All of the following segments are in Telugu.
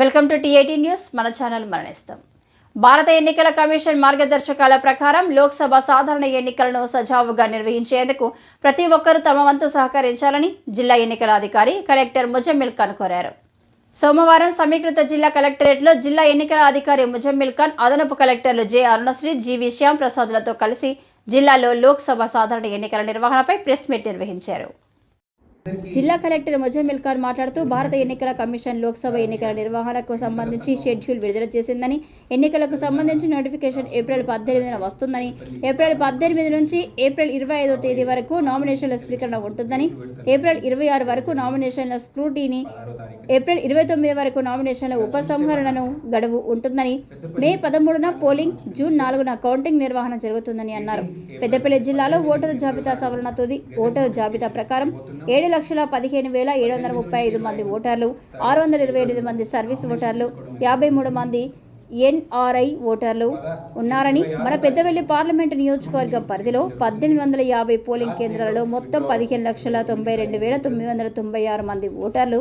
Welcome to TIT news. మన ఛానల్ మరణిస్తాం. భారత ఎన్నికల కమిషన్ మార్గదర్శకాల ప్రకారం లోక్సభ సాధారణ ఎన్నికలను సజావుగా నిర్వహించేందుకు ప్రతి ఒక్కరూ తమ వంతు సహకరించాలని జిల్లా ఎన్నికల అధికారి కలెక్టర్ ముజమ్మిల్ ఖాన్ కోరారు. సోమవారం సమీకృత జిల్లా కలెక్టరేట్లో జిల్లా ఎన్నికల అధికారి ముజమ్మిల్ ఖాన్ అదనపు కలెక్టర్లు J Arunasri G V Shyam ప్రసాద్లతో కలిసి జిల్లాలో లోక్సభ సాధారణ ఎన్నికల నిర్వహణపై ప్రెస్ మీట్ నిర్వహించారు. జిల్లా కలెక్టర్ ముజమ్మిల్ ఖాన్ మాట్లాడుతూ భారత ఎన్నికల కమిషన్ లోక్సభ ఎన్నికల నిర్వహణకు సంబంధించి షెడ్యూల్ విడుదల చేసిందని ఎన్నికలకు సంబంధించి నోటిఫికేషన్ ఏప్రిల్ పద్దెనిమిదిన వస్తుందని ఏప్రిల్ పద్దెనిమిది నుంచి ఏప్రిల్ ఇరవై ఐదో తేదీ వరకు నామినేషన్ల స్వీకరణ ఉంటుందని ఏప్రిల్ ఇరవై ఆరు వరకు నామినేషన్ల స్క్రూటీని ఏప్రిల్ ఇరవై తొమ్మిది వరకు నామినేషన్ల ఉపసంహరణను గడువు ఉంటుందని మే పదమూడున పోలింగ్ జూన్ నాలుగున కౌంటింగ్ నిర్వహణ జరుగుతుందని అన్నారు. పెద్దపల్లి జిల్లాలో ఓటరు జాబితా సవరణ తుది ఓటరు జాబితా ప్రకారం ఏడు లక్షల పదిహేను వేల ఏడు వందల ముప్పై ఐదు మంది ఓటర్లు ఆరు వందల ఇరవై ఎనిమిది మంది సర్వీస్ ఓటర్లు యాభై మూడు మంది ఎన్ఆర్ఐ ఓటర్లు ఉన్నారని మన పెద్దవెల్లి పార్లమెంటు నియోజకవర్గం పరిధిలో పద్దెనిమిది వందల యాభై పోలింగ్ కేంద్రాలలో మొత్తం పదిహేను లక్షల తొంభై రెండు వేల తొమ్మిది వందల తొంభై ఆరు మంది ఓటర్లు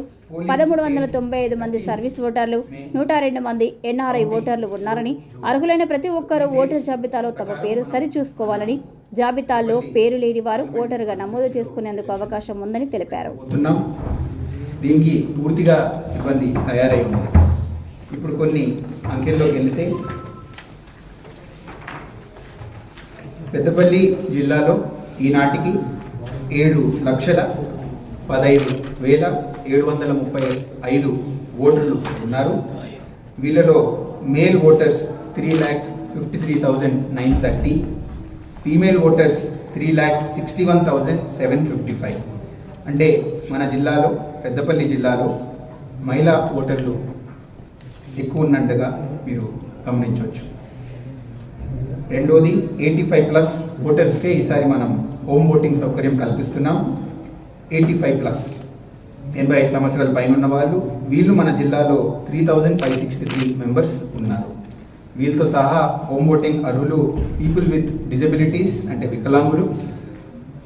పదమూడు వందల తొంభై ఐదు మంది సర్వీస్ ఓటర్లు నూట రెండు మంది ఎన్ఆర్ఐ ఓటర్లు ఉన్నారని అర్హులైన ప్రతి ఒక్కరూ ఓటర్ జాబితాలో తమ పేరు సరిచూసుకోవాలని జాబితాలో పేరు లేని వారు ఓటరుగా నమోదు చేసుకునేందుకు అవకాశం ఉందని తెలిపారు. దీనికి పూర్తిగా సిబ్బంది తయారై ఉంది ఇప్పుడు కొన్ని అంకెల్లోకి వెళితే పెద్దపల్లి జిల్లాలో ఈనాటికి ఏడు లక్షల పదహైదు వేల ఏడు వందల ముప్పై ఐదు ఓటర్లు ఉన్నారు. వీళ్ళలో male voters three lakh fifty three thousand nine thirty female voters three lakh sixty one thousand seven fifty five అంటే మన జిల్లాలో పెద్దపల్లి జిల్లాలో మహిళా ఓటర్లు ఎక్కువ ఉన్నట్టుగా మీరు గమనించవచ్చు. రెండోది ఎయిటీ ఫైవ్ ప్లస్ ఓటర్స్కే ఈసారి మనం హోమ్ ఓటింగ్ సౌకర్యం కల్పిస్తున్నాం. ఎయిటీ ఫైవ్ ప్లస్ ఎనభై ఐదు సంవత్సరాల పైన ఉన్న వాళ్ళు వీళ్ళు మన జిల్లాలో three thousand five sixty three members ఉన్నారు. వీళ్ళతో సహా హోమ్ ఓటింగ్ అర్హులు పీపుల్ విత్ డిజబిలిటీస్ అంటే వికలాంగులు.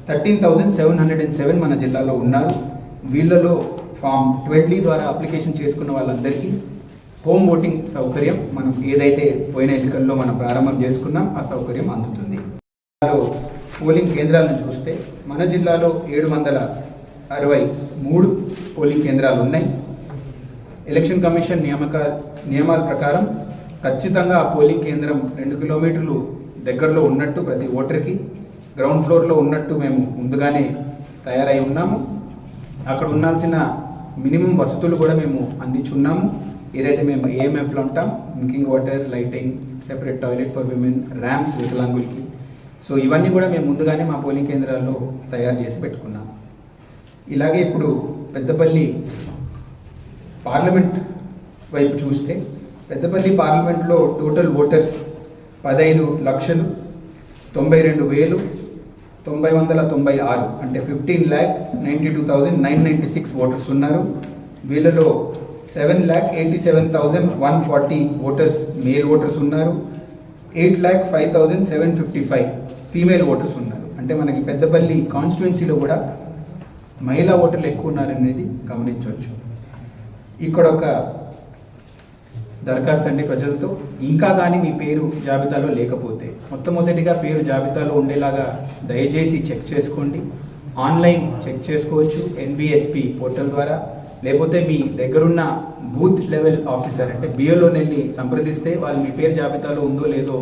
Thirteen thousand seven hundred and seven మన జిల్లాలో ఉన్నారు. వీళ్ళలో ఫామ్ ట్వంటీ ద్వారా అప్లికేషన్ చేసుకున్న వాళ్ళందరికీ హోమ్ ఓటింగ్ సౌకర్యం మనం ఏదైతే పోయిన ఎన్నికల్లో మనం ప్రారంభం చేసుకున్నాం ఆ సౌకర్యం అందుతుంది. జిల్లాలో పోలింగ్ కేంద్రాలను చూస్తే మన జిల్లాలో ఏడు వందల అరవై మూడు పోలింగ్ కేంద్రాలు ఉన్నాయి. ఎలక్షన్ కమిషన్ నియామక నియమాల ప్రకారం ఖచ్చితంగా ఆ పోలింగ్ కేంద్రం రెండు కిలోమీటర్లు దగ్గరలో ఉన్నట్టు ప్రతి ఓటర్కి గ్రౌండ్ ఫ్లోర్లో ఉన్నట్టు మేము ముందుగానే తయారై ఉన్నాము. అక్కడ ఉండాల్సిన మినిమం వసతులు కూడా మేము అందించున్నాము. ఏదైతే మేము ఏఎంఎఫ్లో ఉంటాం drinking water lighting separate toilet for women ramps వికలాంగులకి. సో ఇవన్నీ కూడా మేము ముందుగానే మా పోలింగ్ కేంద్రాల్లో తయారు చేసి పెట్టుకున్నాం ఇలాగే ఇప్పుడు పెద్దపల్లి పార్లమెంట్ వైపు చూస్తే పెద్దపల్లి పార్లమెంట్లో టోటల్ ఓటర్స్ పదహైదు లక్షలు తొంభై రెండు వేలు తొంభై వందల తొంభై ఆరు అంటే fifteen lakh ninety two thousand nine ninety six voters ఉన్నారు. వీళ్ళలో seven lakh eighty seven thousand one forty voters male voters ఉన్నారు. Eight lakh five thousand seven fifty five female voters ఉన్నారు. అంటే మనకి పెద్దపల్లి కాన్స్టిట్యున్సీలో కూడా మహిళా ఓటర్లు ఎక్కువ ఉన్నారనేది గమనించవచ్చు. ఇక్కడ ఒక దరఖాస్తు అండి ప్రజలతో. ఇంకా కానీ మీ పేరు జాబితాలో లేకపోతే మొట్టమొదటిగా పేరు జాబితాలో ఉండేలాగా దయచేసి చెక్ చేసుకోండి. ఆన్లైన్ చెక్ చేసుకోవచ్చు ఎన్బిఎస్పి పోర్టల్ ద్వారా. లేకపోతే మీ దగ్గరున్న బూత్ లెవెల్ ఆఫీసర్ అంటే బిఎల్ఓని వెళ్ళి సంప్రదిస్తే వాళ్ళు మీ పేరు జాబితాలో ఉందో లేదో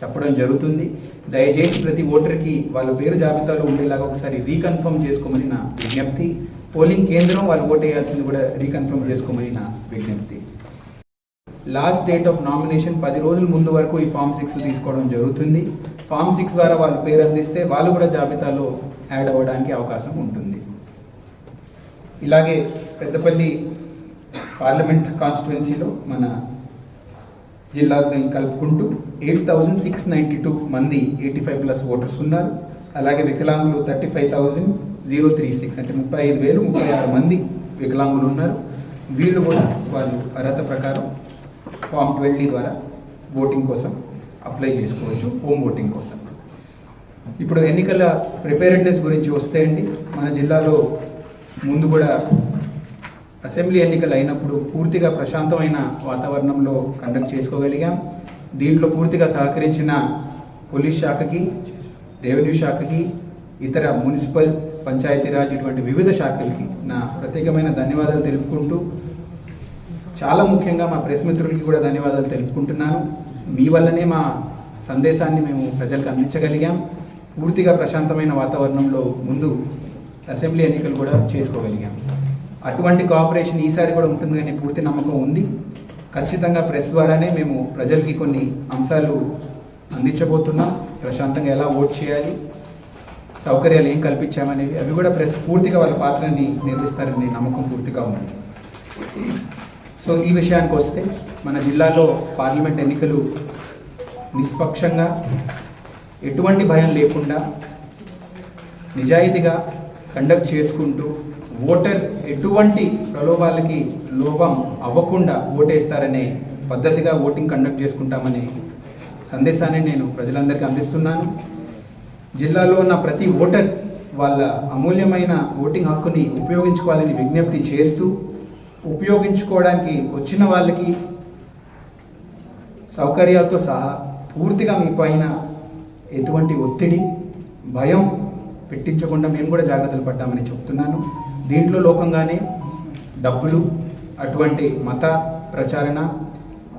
చెప్పడం జరుగుతుంది. దయచేసి ప్రతి ఓటర్కి వాళ్ళ పేరు జాబితాలో ఉండేలాగా ఒకసారి రీకన్ఫర్మ్ చేసుకోమని నా విజ్ఞప్తి. పోలింగ్ కేంద్రం వాళ్ళు ఓట్ వేయాల్సింది కూడా రీకన్ఫర్మ్ చేసుకోమని నా విజ్ఞప్తి. లాస్ట్ డేట్ ఆఫ్ నామినేషన్ పది రోజుల ముందు వరకు ఈ ఫామ్ సిక్స్ తీసుకోవడం జరుగుతుంది. ఫామ్ సిక్స్ ద్వారా వాళ్ళు పేరు అందిస్తే వాళ్ళు కూడా జాబితాలో యాడ్ అవ్వడానికి అవకాశం ఉంటుంది. ఇలాగే పెద్దపల్లి పార్లమెంట్ కాన్స్టిట్యున్సీలో మన జిల్లాని కలుపుకుంటూ eight thousand six ninety two మంది ఎయిటీ ఫైవ్ ప్లస్ ఓటర్స్ ఉన్నారు. అలాగే వికలాంగులు thirty five thousand zero three six అంటే ముప్పై ఐదు వేలు ముప్పై ఆరు మంది వికలాంగులు ఉన్నారు. వీళ్ళు కూడా వాళ్ళు అర్హత ప్రకారం ఫామ్ ట్వెల్వ్ ద్వారా ఓటింగ్ కోసం అప్లై చేసుకోవచ్చు హోమ్ ఓటింగ్ కోసం. ఇప్పుడు ఎన్నికల ప్రిపేరెడ్నెస్ గురించి వస్తే అండి మన జిల్లాలో ముందు కూడా అసెంబ్లీ ఎన్నికలు అయినప్పుడు పూర్తిగా ప్రశాంతమైన వాతావరణంలో కండక్ట్ చేసుకోగలిగాం. దీంట్లో పూర్తిగా సహకరించిన పోలీస్ శాఖకి రెవెన్యూ శాఖకి ఇతర మున్సిపల్ పంచాయతీరాజ్ ఇటువంటి వివిధ శాఖలకి నా ప్రత్యేకమైన ధన్యవాదాలు తెలుపుకుంటూ చాలా ముఖ్యంగా మా ప్రెస్ మిత్రులకి కూడా ధన్యవాదాలు తెలుపుకుంటున్నాను. మీ వల్లనే మా సందేశాన్ని మేము ప్రజలకు అందించగలిగాం. పూర్తిగా ప్రశాంతమైన వాతావరణంలో ముందు అసెంబ్లీ ఎన్నికలు కూడా చేసుకోగలిగాం. అటువంటి కోఆపరేషన్ ఈసారి కూడా ఉంటుందని పూర్తి నమ్మకం ఉంది. ఖచ్చితంగా ప్రెస్ ద్వారానే మేము ప్రజలకి కొన్ని అంశాలు అందించబోతున్నాం. ప్రశాంతంగా ఎలా ఓట్ చేయాలి సౌకర్యాలు ఏం కల్పించామనేవి అవి కూడా ప్రెస్ పూర్తిగా వాళ్ళ పాత్రని నిర్మిస్తారని నమ్మకం పూర్తిగా ఉంది. సో ఈ విషయానికి వస్తే మన జిల్లాలో పార్లమెంట్ ఎన్నికలు నిష్పక్షంగా ఎటువంటి భయం లేకుండా నిజాయితీగా కండక్ట్ చేసుకుంటూ ఓటర్ ఎటువంటి ప్రలోభాలకి లోపం అవ్వకుండా ఓటేస్తారనే పద్ధతిగా ఓటింగ్ కండక్ట్ చేసుకుంటామనే సందేశాన్ని నేను ప్రజలందరికీ అందిస్తున్నాను. జిల్లాలో ఉన్న ప్రతి ఓటర్ వాళ్ళ అమూల్యమైన ఓటింగ్ హక్కుని ఉపయోగించుకోవాలని విజ్ఞప్తి చేస్తూ ఉపయోగించుకోవడానికి వచ్చిన వాళ్ళకి సౌకర్యాలతో సహా పూర్తిగా మీ పైన ఎటువంటి ఒత్తిడి భయం పెట్టించకుండా మేము కూడా జాగ్రత్తలు పడ్డామని చెప్తున్నాను. దీంట్లో లోకంగానే డబ్బులు అటువంటి మత ప్రచారణ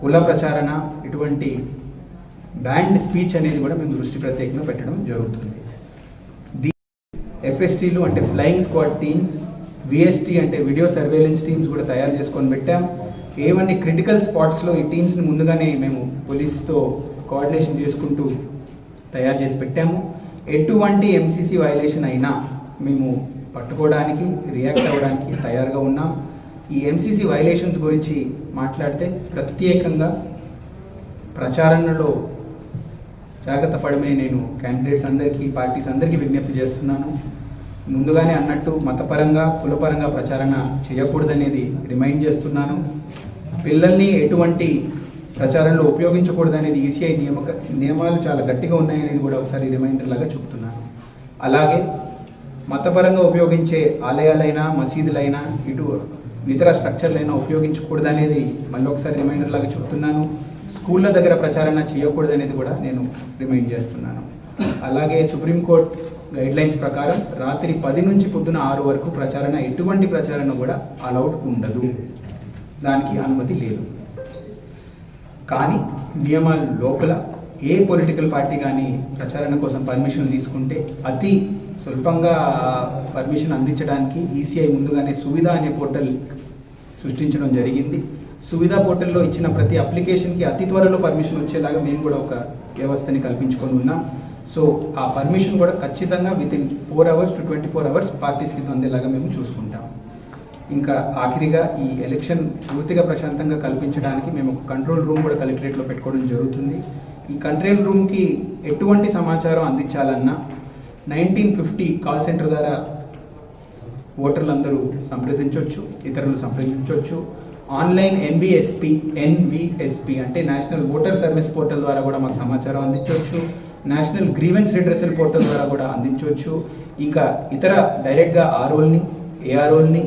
కుల ప్రచారణ ఇటువంటి బ్యాండ్ స్పీచ్ అనేది కూడా మేము దృష్టి ప్రత్యేకంగా పెట్టడం జరుగుతుంది. దీ ఎఫ్ఎస్టీలు అంటే ఫ్లయింగ్ స్క్వాడ్ టీమ్స్ విఎస్టీ అంటే వీడియో సర్వేలెన్స్ టీమ్స్ కూడా తయారు చేసుకొని పెట్టాం. ఏవన్నీ క్రిటికల్ స్పాట్స్లో ఈ టీమ్స్ని ముందుగానే మేము పోలీస్తో కోఆర్డినేషన్ చేసుకుంటూ తయారు చేసి పెట్టాము. ఎటువంటి ఎంసీసీ వైలేషన్ అయినా మేము పట్టుకోవడానికి రియాక్ట్ అవ్వడానికి తయారుగా ఉన్నాం. ఈ ఎంసీసీ వైలేషన్స్ గురించి మాట్లాడితే ప్రత్యేకంగా ప్రచారణలో జాగ్రత్త పడమే నేను క్యాండిడేట్స్ అందరికీ పార్టీస్ అందరికీ విజ్ఞప్తి చేస్తున్నాను. ముందుగానే అన్నట్టు మతపరంగా కులపరంగా ప్రచారణ చేయకూడదనేది రిమైండ్ చేస్తున్నాను. పిల్లల్ని ఎటువంటి ప్రచారంలో ఉపయోగించకూడదనేది ఈసీఐ నియామక నియమాలు చాలా గట్టిగా ఉన్నాయనేది కూడా ఒకసారి రిమైండర్ లాగా చెప్తున్నాను. అలాగే మతపరంగా ఉపయోగించే ఆలయాలైనా మసీదులైనా ఇటు ఇతర స్ట్రక్చర్లైనా ఉపయోగించకూడదనేది మళ్ళీ ఒకసారి రిమైండర్ లాగా చెప్తున్నాను. స్కూళ్ళ దగ్గర ప్రచారణ చేయకూడదనేది కూడా నేను రిమైండ్ చేస్తున్నాను. అలాగే సుప్రీంకోర్టు గైడ్ లైన్స్ ప్రకారం రాత్రి పది నుంచి పొద్దున ఆరు వరకు ప్రచారణ ఎటువంటి ప్రచారణ కూడా అలౌడ్ ఉండదు. దానికి అనుమతి లేదు. కానీ నియమాల లోపల ఏ పొలిటికల్ పార్టీ కానీ ప్రచారణ కోసం పర్మిషన్ తీసుకుంటే అతి స్వల్పంగా పర్మిషన్ అందించడానికి ఈసీఐ ముందుగానే సువిధ అనే పోర్టల్ సృష్టించడం జరిగింది. సువిధ పోర్టల్లో ఇచ్చిన ప్రతి అప్లికేషన్కి అతి త్వరలో పర్మిషన్ వచ్చేలాగా మేము కూడా ఒక వ్యవస్థని కల్పించుకొని ఉన్నాం. సో ఆ పర్మిషన్ కూడా ఖచ్చితంగా within four hours to twenty four hours పార్టీస్కి అందేలాగా మేము చూసుకుంటాం. ఇంకా ఆఖరిగా ఈ ఎలక్షన్ పూర్తిగా ప్రశాంతంగా కల్పించడానికి మేము ఒక కంట్రోల్ రూమ్ కూడా కలెక్టరేట్లో పెట్టుకోవడం జరుగుతుంది. ఈ కంట్రోల్ రూమ్కి ఎటువంటి సమాచారం అందించాలన్నా నైన్టీన్ ఫిఫ్టీ కాల్ సెంటర్ ద్వారా ఓటర్లందరూ సంప్రదించవచ్చు ఇతరులు సంప్రదించవచ్చు ఆన్లైన్ ఎన్విఎస్పి ఎన్విఎస్పి అంటే నేషనల్ ఓటర్ సర్వీస్ పోర్టల్ ద్వారా కూడా మాకు సమాచారం అందించవచ్చు నేషనల్ గ్రీవెన్స్ రిడ్రెసల్ పోర్టల్ ద్వారా కూడా అందించవచ్చు. ఇంకా ఇతర డైరెక్ట్గా ఆర్ఓల్ని ఏఆర్ఓల్ని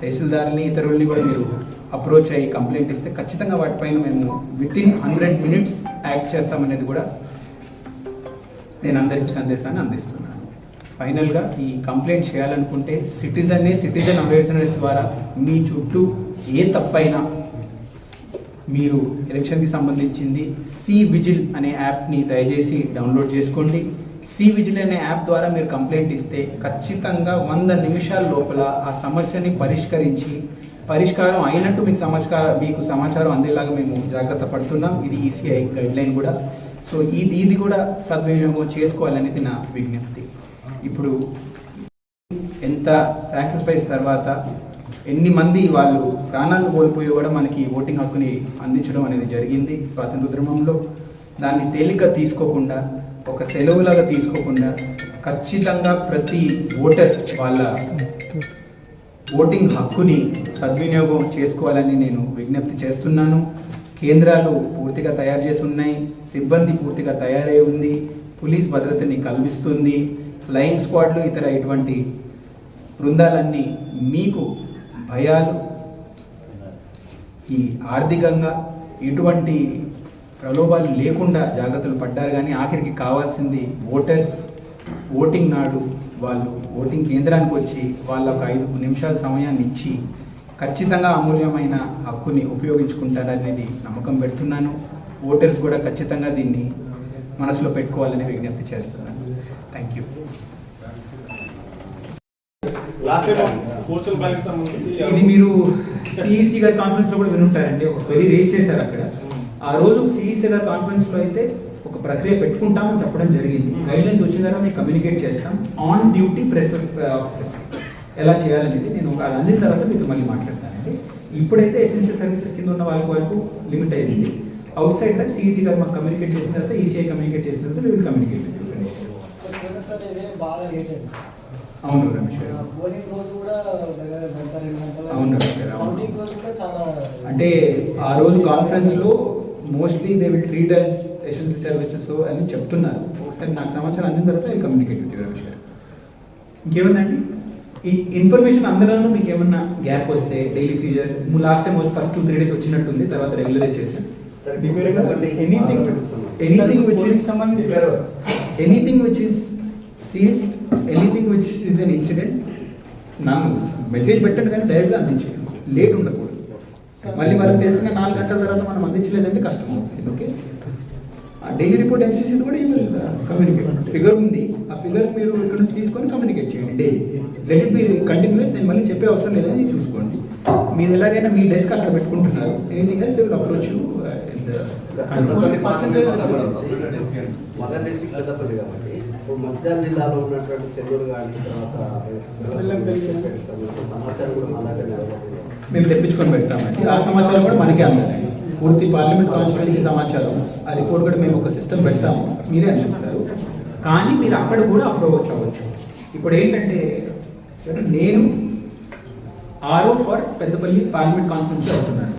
తహసీల్దార్ని ఇతరుల్ని కూడా మీరు అప్రోచ్ అయ్యి కంప్లైంట్ ఇస్తే ఖచ్చితంగా వాటిపైన మేము within hundred minutes act చేస్తామనేది కూడా నేను అందరికీ సందేశాన్ని అందిస్తున్నాను. ఫైనల్గా ఈ కంప్లైంట్ చేయాలనుకుంటే సిటిజన్నే సిటిజన్ అవేర్నెస్ ద్వారా మీ చుట్టూ ఏ తప్పైనా మీరు ఎలక్షన్కి సంబంధించింది సి విజిల్ అనే యాప్ని దయచేసి డౌన్లోడ్ చేసుకోండి. సి విజిల్ అనే యాప్ ద్వారా మీరు కంప్లైంట్ ఇస్తే ఖచ్చితంగా వంద నిమిషాల లోపల ఆ సమస్యని పరిష్కరించి పరిష్కారం అయినట్టు మీకు సమాచారం మీకు సమాచారం అందేలాగా మేము జాగ్రత్త పడుతున్నాం. ఇది ఈసీఐ గైడ్ లైన్ కూడా. సో ఇది ఇది కూడా సద్వినియోగం చేసుకోవాలనేది నా విజ్ఞప్తి. ఇప్పుడు ఎంత సాక్రిఫైస్ తర్వాత ఎన్ని మంది వాళ్ళు ప్రాణాలను కోల్పోయి కూడా మనకి ఓటింగ్ హక్కుని అందించడం అనేది జరిగింది. స్వాతంత్ర ఉద్యమంలో దాన్ని తేలిగ్గా తీసుకోకుండా ఒక సెలవులాగా తీసుకోకుండా ఖచ్చితంగా ప్రతి ఓటర్ వాళ్ళ ఓటింగ్ హక్కుని సద్వినియోగం చేసుకోవాలని నేను విజ్ఞప్తి చేస్తున్నాను. కేంద్రాలు పూర్తిగా తయారు చేసి ఉన్నాయి సిబ్బంది పూర్తిగా తయారై ఉంది పోలీస్ భద్రతని కల్పిస్తుంది ఫ్లయింగ్ స్క్వాడ్లు ఇతర ఇటువంటి బృందాలన్నీ మీకు భయాలు ఈ ఆర్థికంగా ఎటువంటి ప్రలోభాలు లేకుండా జాగ్రత్తలు పడ్డారు. కానీ ఆఖరికి కావాల్సింది ఓటర్ ఓటింగ్ నాడు వాళ్ళు ఓటింగ్ కేంద్రానికి వచ్చి వాళ్ళ ఒక ఐదు నిమిషాల సమయాన్ని ఇచ్చి ఖచ్చితంగా అమూల్యమైన హక్కుని ఉపయోగించుకుంటారనేది నమ్మకం పెడుతున్నాను. ఓటర్స్ కూడా ఖచ్చితంగా దీన్ని మనసులో పెట్టుకోవాలని విజ్ఞప్తి చేస్తున్నాను. Thank you. Last postal ballot సంబంధించి ఇది మీరు సిఈసి గారి కాన్ఫరెన్స్లో కూడా వినుంటారండి. ఒక క్వెరీ రేజ్ చేశారు అక్కడ. ఆ రోజు సిఈసి గారి కాన్ఫరెన్స్లో అయితే ఒక ప్రక్రియ పెట్టుకుంటామని చెప్పడం జరిగింది. గైడ్ లైన్స్ వచ్చిన తర్వాత మేము కమ్యూనికేట్ చేస్తాం. ఆన్ డ్యూటీ ప్రెస్ ఆఫీసర్స్ ఎలా చేయాలనేది నేను అది అందిన తర్వాత మీతో మళ్ళీ మాట్లాడతానండి. ఇప్పుడైతే ఎసెన్షియల్ సర్వీసెస్ కింద ఉన్న వాళ్ళ వరకు లిమిట్ అయింది. అవుట్ సైడ్ దట్ సిఈసి గారు మాకు కమ్యూనికేట్ చేసిన తర్వాత ఈసీఐ కమ్యూనికేట్ చేసిన తర్వాత విల్ కమ్యూనికేట్ అవును రమేష్ గారు. అవును రమేష్ గారు, అంటే ఆ రోజు కాన్ఫరెన్స్లో mostly they will treat us essential services అని చెప్తున్నారు. ఒకసారి నాకు సమాచారం అందిన తర్వాత కమ్యూనికేట్ విత్ రమేష్ గారు. ఇంకేమన్నాండి ఈ ఇన్ఫర్మేషన్ అందరిలో మీకు ఏమన్నా గ్యాప్ వస్తే daily seizure last time first two three days వచ్చినట్టుంది తర్వాత రెగ్యులరైజ్ చేశాను. Anything anything which is anything which is seized anything which is an incident నాకు మెసేజ్ పెట్టండి కానీ డైరెక్ట్గా అందించేయండి. లేట్ ఉండకూడదు. మళ్ళీ వాళ్ళకి తెలిసిన నాలుగు గంటల తర్వాత మనం అందించలేదంటే కష్టం అవుతుంది ఓకే? ఆ డైలీ రిపోర్ట్ ఎంసీసీ కూడా ఈమెయిల్ కమ్యూనికేట్ ఫిగర్ ఉంది. ఆ ఫిగర్ మీరు ఇక్కడ నుంచి తీసుకొని కమ్యూనికేట్ చేయండి daily let it be continues నేను మళ్ళీ చెప్పే అవసరం లేదని చూసుకోండి. మీరు ఎలాగైనా మీ డెస్క్ అక్కడ పెట్టుకుంటున్నారు. Anything else will approach you mother district Peddapalli కాబట్టి ఇప్పుడు మంచిర్యాల జిల్లాలో ఉన్నటువంటి చెన్నూరు కానీ తర్వాత సమాచారం కూడా మా దగ్గర మేము తెప్పించుకొని పెడతామండి ఆ సమాచారం కూడా మనకే అందాలండి పూర్తి పార్లమెంట్ కాన్స్టిట్యున్సీ సమాచారం. ఆ రిపోర్ట్ కూడా మేము ఒక సిస్టమ్ పెడతాము. మీరే అందిస్తారు. కానీ మీరు అక్కడ కూడా అప్రోచ్ అవ్వచ్చు. ఇప్పుడు ఏంటంటే నేను ఆరో ఫర్ పెద్దపల్లి పార్లమెంట్ కాన్స్టిట్యున్సీ అవుతున్నాను.